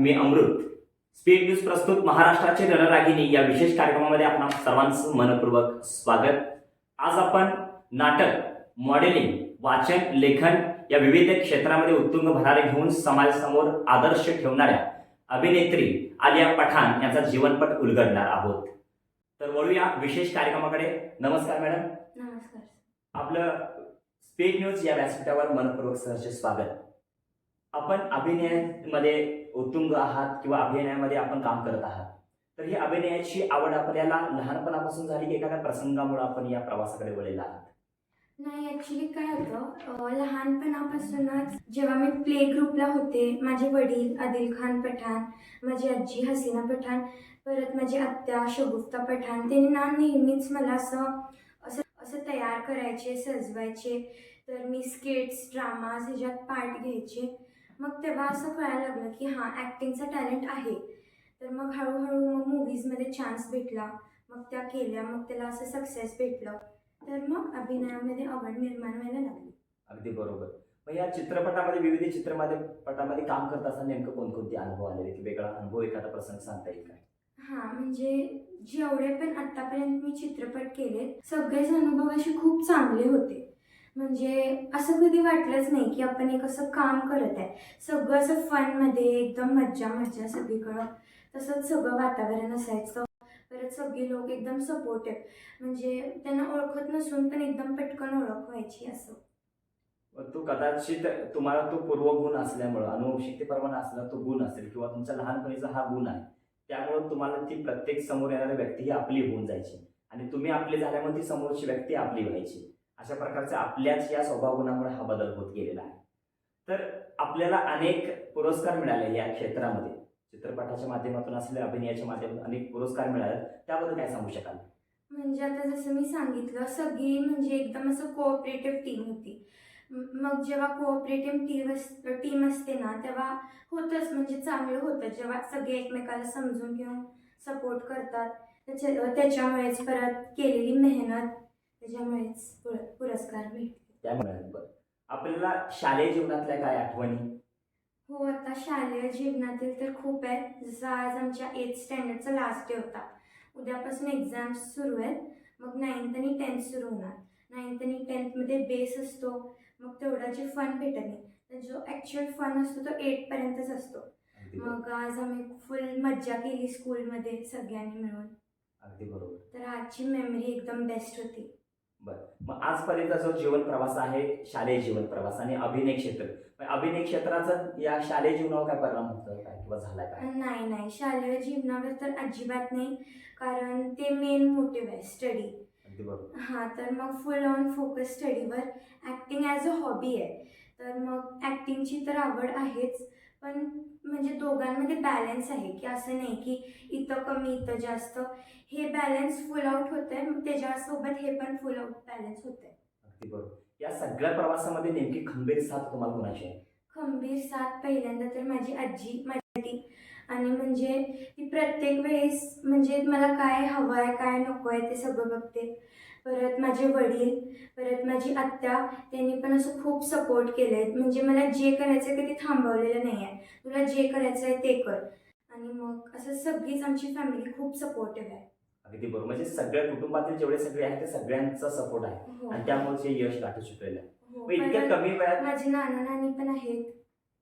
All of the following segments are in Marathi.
मी अमृत. स्पीड न्यूज प्रस्तुत महाराष्ट्राचे रणरागिणी या विशेष कार्यक्रमामध्ये आपणा सर्वांचं मनपूर्वक स्वागत. आज आपण नाटक मॉडेलिंग वाचन लेखन या विविध क्षेत्रामध्ये उत्तुंग भरारे घेऊन समाजासमोर आदर्श ठेवणाऱ्या अभिनेत्री आलिया पठाण यांचा जीवनपट उलगडणार आहोत. तर वळूया विशेष कार्यक्रमाकडे. नमस्कार मॅडम. नमस्कार. आपलं स्पीड न्यूज या व्यासपीठावर मनपूर्वक सहर्ष स्वागत. आपण अभिनयामध्ये उत्तुंग आहात किंवा अभिनयामध्ये आपण काम करत आहात. तर ही अभिनयाची आवड आपल्याला लहानपणापासून झाली की एखाद्या प्रसंगामुळे आपण या प्रवासाकडे वळलेला आहात? नाही ॲक्च्युली काय होतं लहानपणापासूनच जेव्हा मी प्ले ग्रुपला होते माझे वडील आदिल खान पठाण माझी आजी हसीना पठाण परत माझी आत्या शगुफ्ता पठाण त्यांनी ना नेहमीच मला असं असं असं तयार करायचे सजवायचे. तर मी स्केट्स ड्रामाज ह्याच्यात पार्ट घ्यायचे. मग तेव्हा असं कळायला लागलं की हां ॲक्टिंगचा टॅलेंट आहे. तर मग हळूहळू मग मूवीजमध्ये चान्स भेटला. मग त्या केल्या मग त्याला असं सक्सेस भेटलं. तर मग अभिनयामध्ये आवड निर्माण व्हायला लागली. अगदी बरोबर. मग या चित्रपटामध्ये विविध चित्रमध्ये पटामध्ये काम करत असताना नेमकं कोणकोणते अनुभव आलेले? की वेगळा अनुभव एखादा प्रसंग सांगता येईल काय हां म्हणजे जेवढे पण आतापर्यंत मी चित्रपट केले सगळेच अनुभव असे खूप चांगले होते. म्हणजे असं कधी वाटलंच नाही की आपण एक असं काम करत आहे. सगळं असं फनमध्ये एकदम मज्जा मज्जा सगळीकडं. तसंच सगळं वातावरण असायचं. परत सगळे लोक एकदम सपोर्टिव्ह म्हणजे त्यांना ओळखत नसून पण एकदम पटकन ओळख व्हायची असं तो कदाचित तुम्हाला तो पूर्वगुण असल्यामुळं अनुवंशिकतेप्रमाणे असला तो गुण असेल किंवा तुमचा लहानपणीचा हा गुण आहे त्यामुळं तुम्हाला ती प्रत्येक समोर येणारी व्यक्ती ही आपली होऊन जायची. आणि तुम्ही आपली झाल्यामुळे ती समोरची व्यक्ती आपली व्हायची. अशा प्रकारचा आपल्याच या स्वभाव गुणामुळे हा बदल होत गेलेला आहे. तर आपल्याला अनेक पुरस्कार मिळाले या क्षेत्रामध्ये. चित्रपटाच्या माध्यमातून असलेल्या अभिनयाच्या माध्यमातून अनेक पुरस्कार मिळाले. त्याबद्दल काय सांगू शकाल? म्हणजे आता जसं मी सांगितलं सगळी म्हणजे एकदम असं कोऑपरेटिव्ह टीम होती. मग जेव्हा कोऑपरेटिव्ह टीम अस टीम असते ना तेव्हा होतंच म्हणजे चांगलं होतं. जेव्हा सगळे एकमेकाला समजून घेऊन सपोर्ट करतात. त्याच्या त्याच्यामुळेच परत केलेली मेहनत त्याच्यामुळेच पुर- पुरस्कार भेटले त्यामुळे बरं. आपल्याला शालेय जीवनातल्या काय आठवणी? हो आता शालेय जीवनातील तर खूप आहेत. जसं आज आमच्या एथ स्टँडर्डचा लास्ट डे होता. उद्यापासून एक्झाम्स सुरू आहेत. मग नाईन्थ आणि टेन्थ सुरू होणार. नाईन्थ आणि टेन्थमध्ये बेस असतो. मग तेवढा जे फन भेटत नाही. तर जो ॲक्च्युअल फन असतो तो एटपर्यंतच असतो. अगदी बरोबर. मग आज आम्ही फुल मज्जा केली स्कूलमध्ये सगळ्यांनी मिळून. अगदी बरोबर. तर आजची मेमरी एकदम बेस्ट होती. बरं. मग आजपर्यंत जो जीवन प्रवास आहे शालेय जीवन प्रवास आणि अभिनय क्षेत्र अभिनय क्षेत्राचा या शालेय जीवनावर काय परिणाम होतो काय किंवा झाला काय? नाही नाही. शालेय जीवनावर तर अजिबात नाही कारण ते मेन मोटिव्ह आहे स्टडी अगदी बरोबर. हां तर मग फुल ऑन फोकस स्टडीवर ॲक्टिंग ॲज अ हॉबी आहे. तर मग ॲक्टिंगची तर आवड आहेच पण म्हणजे दोघांमध्ये बॅलन्स आहे की असं नाही की इथं कमी इथं जास्त. हे बॅलन्स फुल आउट होतं आहे मग त्याच्यासोबत हे पण फुल आउट बॅलन्स होतं आहे अगदी बरोबर. या सगळ्या प्रवासामध्ये नेमकी खंबीर साथ तुम्हाला कोणाची आहे? खंबीर साथ पहिल्यांदा तर माझी आजी माझ्यासाठी आणि म्हणजे ती प्रत्येक वेळेस म्हणजे मला काय हवं आहे काय नको आहे ते सगळं बघते. परत माझे वडील परत माझी आत्या त्यांनी पण असं खूप सपोर्ट केलं आहे म्हणजे मला जे करायचं आहे कधी थांबवलेलं नाही आहे तुला जे करायचं आहे ते कर. आणि मग असं सगळीच आमची फॅमिली खूप सपोर्टिव्ह आहे. अगदी बरोबर. म्हणजे सगळ्या कुटुंबातील जेवढे सगळे आहेत ते सगळ्यांचा सपोर्ट आहे. हो. आणि त्यामुळे हे यश गाठू शकलेलं आहे. हो. मग इतक्या परत कमी वयात माझे नाना नानी पण आहेत.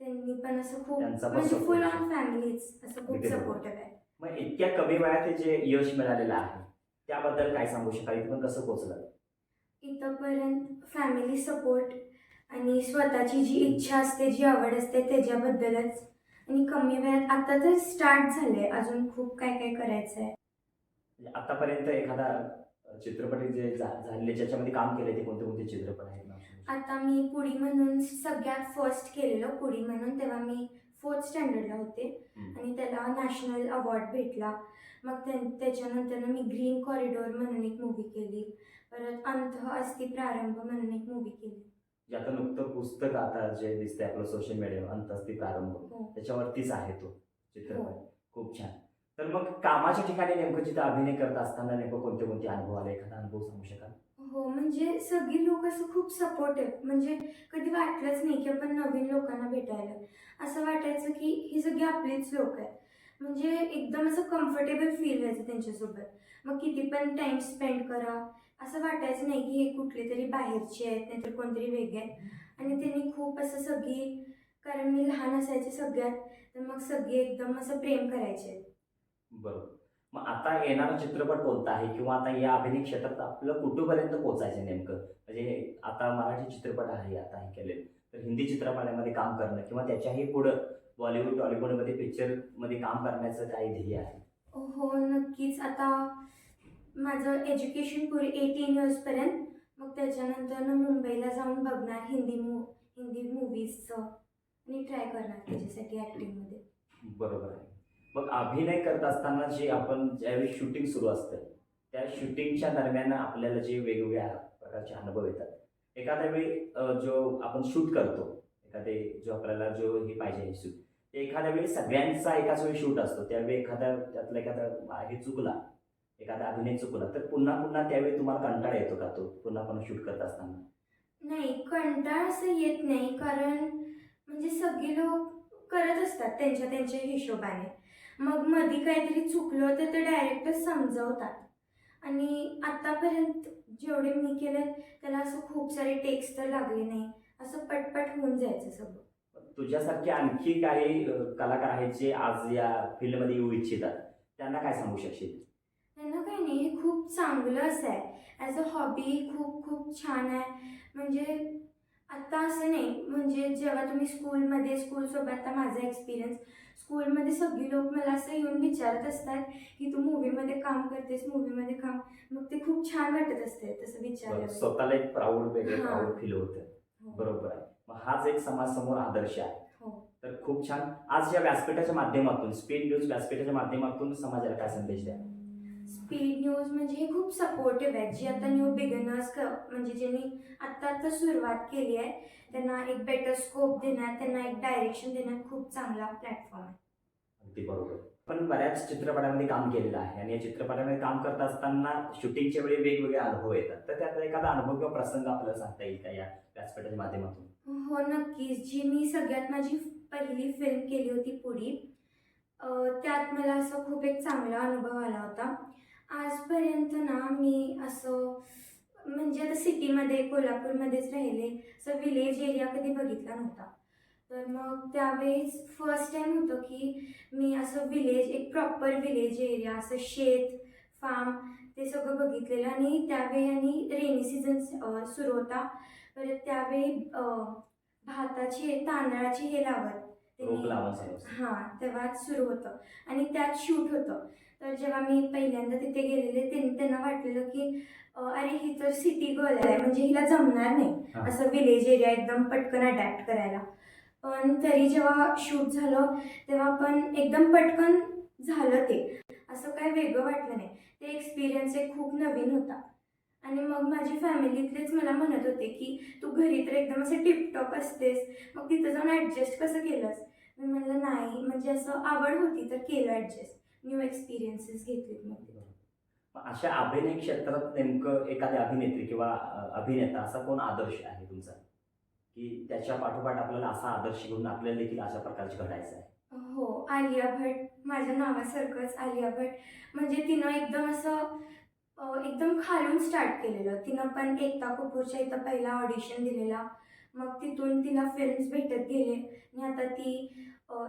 त्यांनी पण असं खूप त्यांचा पण म्हणजे support फुल आहे. ऑन फॅमिलीच असं खूप अगदी बरोबर. सपोर्टिव्ह आहे. मग इतक्या कमी वयात हे जे यश मिळालेलं आहे त्याबद्दल काय सांगू शकाल? इथं पण कसं पोहोचलं इथंपर्यंत फॅमिली सपोर्ट आणि स्वतःची जी इच्छा असते जी आवड असते त्याच्याबद्दलच. आणि कमी वयात आता तर स्टार्ट झाले अजून खूप काय काय करायचं आहे म्हणजे आतापर्यंत एखादा चित्रपट जे झा- झालेले ज्याच्यामध्ये काम केले ते कोणते कोणते चित्रपट आहेत? आता मी पुडी म्हणून सगळ्यात फर्स्ट केलेलं पुडी म्हणून तेव्हा मी फोर्थ स्टँडर्डला होते. आणि त्याला नॅशनल अवॉर्ड भेटला. मग त्या- त्याच्यानंतर मी ग्रीन कॉरिडोर म्हणून एक मूवी केली. परत अंत अस्ति प्रारंभ म्हणून एक मूवी केली. जे आता नुकतं पुस्तक आता जे दिसतंय आपलं सोशल मीडियावर अंतस्ती प्रारंभ. हो. त्याच्यावरतीच आहे तो हो. चित्रपट खूप छान. तर मग कामाच्या ठिकाणी नेमकं जिथं अभिनय करत असताना नेमकं कोणते कोणते अनुभव आले? एखादा अनुभव सांगू शकाल? हो म्हणजे सगळी लोक असं खूप सपोर्टिव्ह म्हणजे कधी वाटलंच नाही की आपण नवीन लोकांना भेटायला. असं वाटायचं की ही सगळी आपलीच लोक आहेत. म्हणजे एकदम असं कम्फर्टेबल फील व्हायचं त्यांच्यासोबत. मग किती पण टाईम स्पेंड करा. असं वाटायचं नाही की हे कुठले तरी बाहेरचे आहेत नाहीतर कोणतरी वेगळे आहेत. आणि त्यांनी खूप असं सगळी कारण मी लहान असायचे सगळ्यात तर मग सगळे एकदम असं प्रेम करायचे. बरोबर. मग आता येणारा चित्रपट कोणता आहे? किंवा आता या अभिनय क्षेत्रात आपलं कुठपर्यंत पोहोचायचं नेमकं? म्हणजे आता मराठी चित्रपट आहे आता हे केलेलं. तर हिंदी चित्रपटामध्ये काम करणं किंवा त्याच्याही पुढं बॉलिवूड टॉलिवूडमध्ये पिक्चरमध्ये काम करण्याचं काही ध्येय आहे? हो नक्कीच. आता माझं एज्युकेशन पुरे एटीन इयर्सपर्यंत मग त्याच्यानंतर मुंबईला जाऊन बघणार हिंदी मू हिंदी मूवीजचं आणि ट्राय करणार त्याच्यासाठी ॲक्टिंगमध्ये बरोबर आहे. मग अभिनय करत असताना जे आपण ज्यावेळी शूटिंग सुरू असतं त्या शूटिंगच्या दरम्यान आपल्याला जे वेगवेगळ्या प्रकारचे अनुभव येतात. एखाद्या वेळी जो आपण शूट करतो एखादे जो आपल्याला जो हे पाहिजे शूट ते एखाद्या वेळी सगळ्यांचा एकाच वेळी शूट असतो. त्यावेळी एखाद्या त्यातला एखादा हे चुकला एखादा अभिनय चुकला तर पुन्हा पुन्हा त्यावेळी तुम्हाला कंटाळा येतो का तो? पुन्हा पुन्हा शूट करत असताना? नाही कंटाळ असं येत नाही कारण म्हणजे सगळे लोक करत असतात त्यांच्या त्यांच्या हिशोबाने. मग मधी काहीतरी चुकलं तर ते डायरेक्टच समजवतात. आणि आतापर्यंत जेवढे मी केले त्याला असं खूप सारे टेक्स्ट तर लागले नाही. असं पटपट होऊन जायचं सगळं. तुझ्यासारखे आणखी काही कलाकार आहेत जे आज या फील्डमध्ये येऊ इच्छितात? त्यांना काय सांगू शकशील? त्यांना काही नाही हे खूप चांगलं असं आहे. ॲज अ हॉबी खूप खूप छान आहे. म्हणजे आत्ता असं नाही म्हणजे जेव्हा तुम्ही स्कूलमध्ये स्कूलसोबत आता माझा एक्सपिरियन्स स्कूलमध्ये सगळी लोक मला असं येऊन विचारत असतात की तू मूवीमध्ये काम करतेस मूवीमध्ये काम. मग ते खूप छान वाटत असते तसं विचारलं स्वतःला एक प्राऊड वेगळे. प्राऊड फील होतं. बरोबर आहे. मग हाच एक समाजसमोर आदर्श आहे. हो. तर खूप छान. आज या व्यासपीठाच्या माध्यमातून स्पीड न्यूज व्यासपीठाच्या माध्यमातून समाजाला काय संदेश द्या? स्पीड न्यूज म्हणजे हे खूप सपोर्टिव्ह आहे जी आता न्यू बिगनर्स म्हणजे ज्यांनी आत्ता आत्ता सुरुवात केली आहे त्यांना एक बेटर स्कोप देण्यात त्यांना एक डायरेक्शन देण्यात खूप चांगला प्लॅटफॉर्म आहे. ते बरोबर. पण बऱ्याच चित्रपटामध्ये काम केलेलं आहे आणि या चित्रपटामध्ये काम करत असताना शूटिंगच्या वेळी वेगवेगळे अनुभव येतात. तर त्यातला एखादा अनुभव किंवा प्रसंग आपल्याला सांगता येईल का या व्यासपीठाच्या माध्यमातून? हो नक्कीच. जी मी सगळ्यात माझी पहिली फिल्म केली होती पुढी त्यात मला असं खूप एक चांगला अनुभव आला होता. आजपर्यंत ना मी असं म्हणजे आता सिटीमध्ये कोल्हापूरमध्येच राहिले असं विलेज एरिया कधी बघितला नव्हता. तर मग त्यावेळेस फर्स्ट टाइम होतं की मी असं विलेज एक प्रॉपर विलेज एरिया असं शेत फार्म ते सगळं बघितलेलं आणि त्यावेळी आणि रेनी सीझन सुरू होता. परत त्यावेळी भाताची तांदळाची हे लावत. हां तेव्हा सुरू होतं. आणि त्यात शूट होतं. तर जेव्हा मी पहिल्यांदा तिथे गेलेले त्यांनी त्यांना वाटलेलं की अरे ही तर सिटी गर्ल आहे. म्हणजे हिला जमणार नाही. असं विलेज एरिया एकदम पटकन अडॅप्ट करायला. पण तरी जेव्हा शूट झालं तेव्हा पण एकदम पटकन झालं ते. असं काय वेगळं वाटलं नाही. ते एक्सपिरियन्स एक खूप नवीन होता. आणि मग माझी फॅमिलीतलेच मला म्हणत होते की तू घरी तर एकदम असं टिपटॉप असतेस. मग तिथं जाऊन ॲडजस्ट कसं केलंस? मी म्हणलं नाही. म्हणजे असं आवड होती तर केलं ॲडजस्ट न्यू एक्सपिरियन्सेस घेतलेत मग अशा अभिनय क्षेत्रात नेमकं एखादी अभिनेत्री किंवा अभिनेता असा कोण आदर्श आहे तुमचा? की त्याच्या पाठोपाठ आपल्याला असा आदर्श घेऊन आपल्याला देखील अशा प्रकारचे घडायचं आहे. हो आलिया भट. माझ्या नावासारखंच आलिया भट. म्हणजे तिनं एकदम असं एकदम खालून स्टार्ट केलेलं. तिनं पण एकता कपूरच्या इथं पहिला ऑडिशन दिलेला. मग तिथून तिला फिल्म्स भेटत गेले. आणि आता ती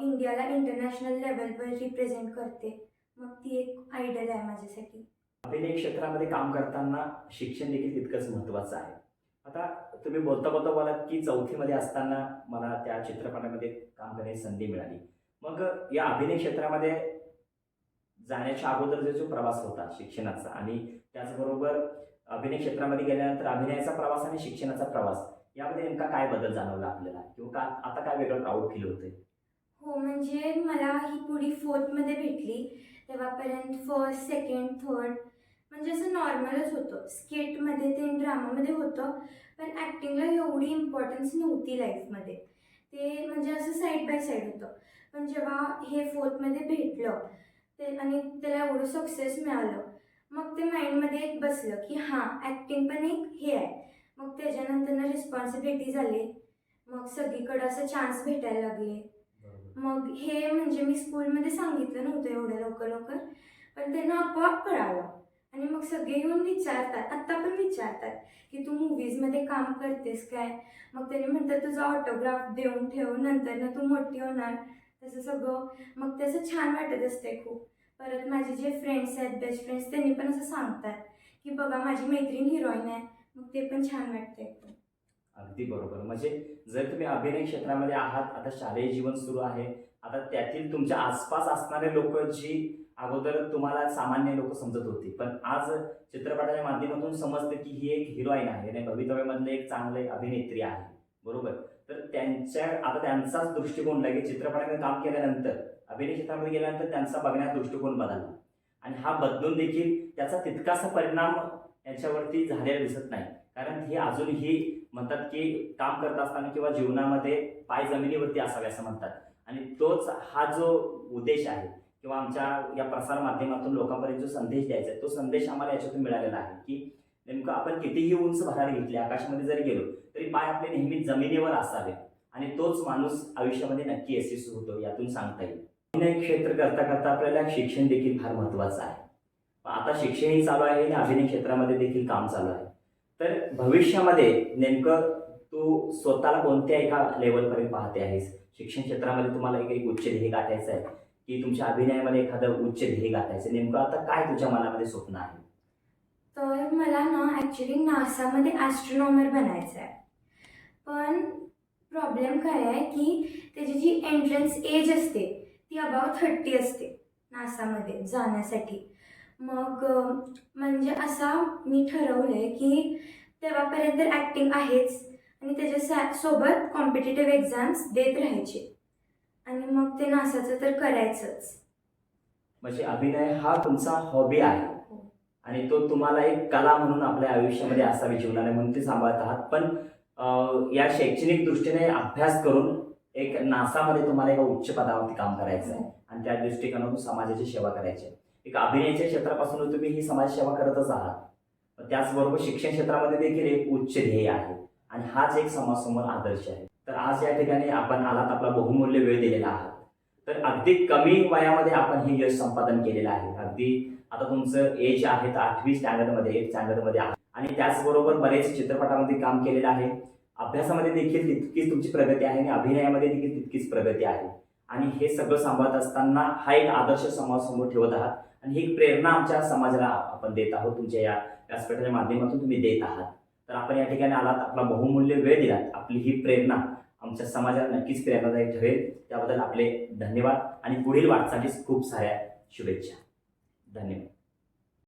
इंडियाला इंटरनॅशनल लेवलवर रिप्रेझेंट करते. मग ती एक आयडल आहे माझ्यासाठी. अभिनय क्षेत्रामध्ये काम करताना शिक्षण देखील तितकंच महत्त्वाचं आहे. आता तुम्ही बोलता बोलता बोलात की चौथीमध्ये असताना मला त्या चित्रपटामध्ये काम करण्याची संधी मिळाली. मग या अभिनय क्षेत्रामध्ये जाण्याच्या अगोदर जो प्रवास होता शिक्षणाचा आणि त्याचबरोबर अभिनय क्षेत्रामध्ये गेल्यानंतर अभिनयाचा प्रवास आणि शिक्षणाचा प्रवास यामध्ये नेमका काय बदल जाणवला आपल्याला? किंवा का आता काय वेगळं प्राऊड फील होतंय? हो म्हणजे मला ही पुढी फोर्थमध्ये भेटली. तेव्हापर्यंत फर्स्ट सेकंड थर्ड म्हणजे असं नॉर्मलच होतं. स्केटमध्ये ते ड्रामामध्ये होतं पण ॲक्टिंगला एवढी इम्पॉर्टन्स नव्हती लाईफमध्ये ते म्हणजे असं साईड बाय साईड होतं. पण जेव्हा हे फोर्थमध्ये भेटलं ते आणि त्याला एवढं सक्सेस मिळालं मग ते माइंडमध्ये एक बसलं की हां ॲक्टिंग पण एक हे आहे. मग त्याच्यानंतर ना रिस्पॉन्सिबिलिटी झाली. मग सगळीकडं असं चान्स भेटायला लागले. मग हे म्हणजे मी स्कूलमध्ये सांगितलं नव्हतं एवढं लवकर लवकर पण त्यांना आपोआप कळालं. आणि मग सगळे येऊन विचारतात आत्ता पण विचारतात की तू मूवीजमध्ये काम करतेस काय? मग त्यांनी म्हणतात तुझा ऑटोग्राफ देऊन ठेव नंतर ना तू मोठी होणार. तसं सगळं. मग त्याचं छान वाटत असते खूप. परत माझे जे फ्रेंड्स आहेत बेस्ट फ्रेंड्स त्यांनी पण असं सांगतात की बघा माझी मैत्रीण हिरोईन आहे. मग ते पण छान वाटतं अगदी बरोबर. म्हणजे जर तुम्ही अभिनय क्षेत्रामध्ये आहात आता शालेय जीवन सुरू आहे आता त्यातील तुमच्या आसपास असणारे लोक जी अगोदर तुम्हाला सामान्य लोक समजत होती. पण आज चित्रपटाच्या माध्यमातून समजतं की ही एक हिरोईन आहे. आणि भवितव्यामधले एक चांगले अभिनेत्री आहे. बरोबर? तर त्यांच्या आता त्यांचाच दृष्टिकोन लागेल चित्रपटामध्ये काम केल्यानंतर अभिनय क्षेत्रामध्ये गेल्यानंतर त्यांचा बघण्याचा दृष्टिकोन बदलला. आणि हा बदलून देखील त्याचा तितकासा परिणाम यांच्यावरती झालेला दिसत नाही. कारण हे अजूनही म्हणतात की काम करत असताना किंवा जीवनामध्ये पाय जमिनीवरती असावे असं म्हणतात. आणि तोच हा जो उद्देश आहे किंवा आमच्या या प्रसार माध्यमातून लोकांपर्यंत जो संदेश द्यायचा आहे तो संदेश आम्हाला याच्यातून मिळालेला आहे की नेमकं आपण कितीही उंच भरारी घेतली आकाशामध्ये जरी गेलो तरी पाय आपले नेहमी जमिनीवर असावे आणि तोच माणूस आयुष्यामध्ये नक्की यशस्वी होतो यातून सांगता येईल. अभिनय क्षेत्र करता करता आपल्याला शिक्षण देखील फार महत्त्वाचं आहे. आता शिक्षणही चालू आहे आणि अभिनय क्षेत्रामध्ये देखील काम चालू आहे. तर भविष्यामध्ये नेमकं तू स्वतःला कोणत्या एका लेवलपर्यंत पाहते आहेस? शिक्षण क्षेत्रामध्ये तुम्हाला एक एक उच्च ध्येय गाठायचं आहे. की तुमच्या अभिनयामध्ये एखादं उच्च ध्येय गाठायचं. नेमकं आता काय तुझ्या मनामध्ये स्वप्न आहे? तर मला ना ॲक्च्युली नासामध्ये ॲस्ट्रॉनॉमर बनायचं आहे पण प्रॉब्लेम काय आहे की त्याची जी एंट्रन्स एज असते ती अबाउट थर्टी असते नासामध्ये जाण्यासाठी. मग म्हणजे असा मी ठरवलं आहे की तेव्हापर्यंत ॲक्टिंग आहेच. आणि त्याच्या सोबत कॉम्पिटेटिव्ह एक्झाम्स देत राहायचे. आणि मग ते नासाचं तर करायचंच. म्हणजे अभिनय हा तुमचा हॉबी आहे. आणि तो तुम्हाला एक कला म्हणून आपल्या आयुष्यामध्ये असावी जीवनाने म्हणून ते सांभाळत आहात. पण अं, या शैक्षणिक दृष्टीने अभ्यास करून एक नासामध्ये तुम्हाला एका उच्च पदावरती काम करायचं आहे. आणि त्या दृष्टिकोनातून समाजाची सेवा करायची आहे. एक अभिनयाच्या क्षेत्रापासून तुम्ही ही समाज सेवा करतच आहात. पण त्याचबरोबर शिक्षण क्षेत्रामध्ये देखील एक उच्च ध्येय आहे. आणि हाच एक समाजासमोर आदर्श आहे. तर आज या ठिकाणी आपण आलात आपला बहुमूल्य वेळ दिलेला आहात. तर अगदी कमी वयामध्ये आपण हे यश संपादन केलेलं आहे. अगदी आता तुमचं एज आहे तर आठवी स्टँडर्डमध्ये एट स्टँडर्डमध्ये आहे आणि त्याचबरोबर बरेच चित्रपटामध्ये काम केलेलं आहे. अभ्यासामध्ये देखील तितकीच तुमची प्रगती आहे आणि अभिनयामध्ये देखील तितकीच प्रगती आहे. आणि हे सगळं सांभाळत असताना हा एक आदर्श समाजासमोर ठेवत आहात. आणि ही एक प्रेरणा आमच्या समाजाला आपण देत आहोत. तुमच्या या व्यासपीठाच्या माध्यमातून तुम्ही देत आहात. तर आपण या ठिकाणी आलात आपला बहुमूल्य वेळ दिलात आपली ही प्रेरणा आमच्या समाजात नक्कीच प्रेरणादायक ठरेल. त्याबद्दल आपले धन्यवाद आणि पुढील वाटचालीस खूप साऱ्या शुभेच्छा. धन्यवाद.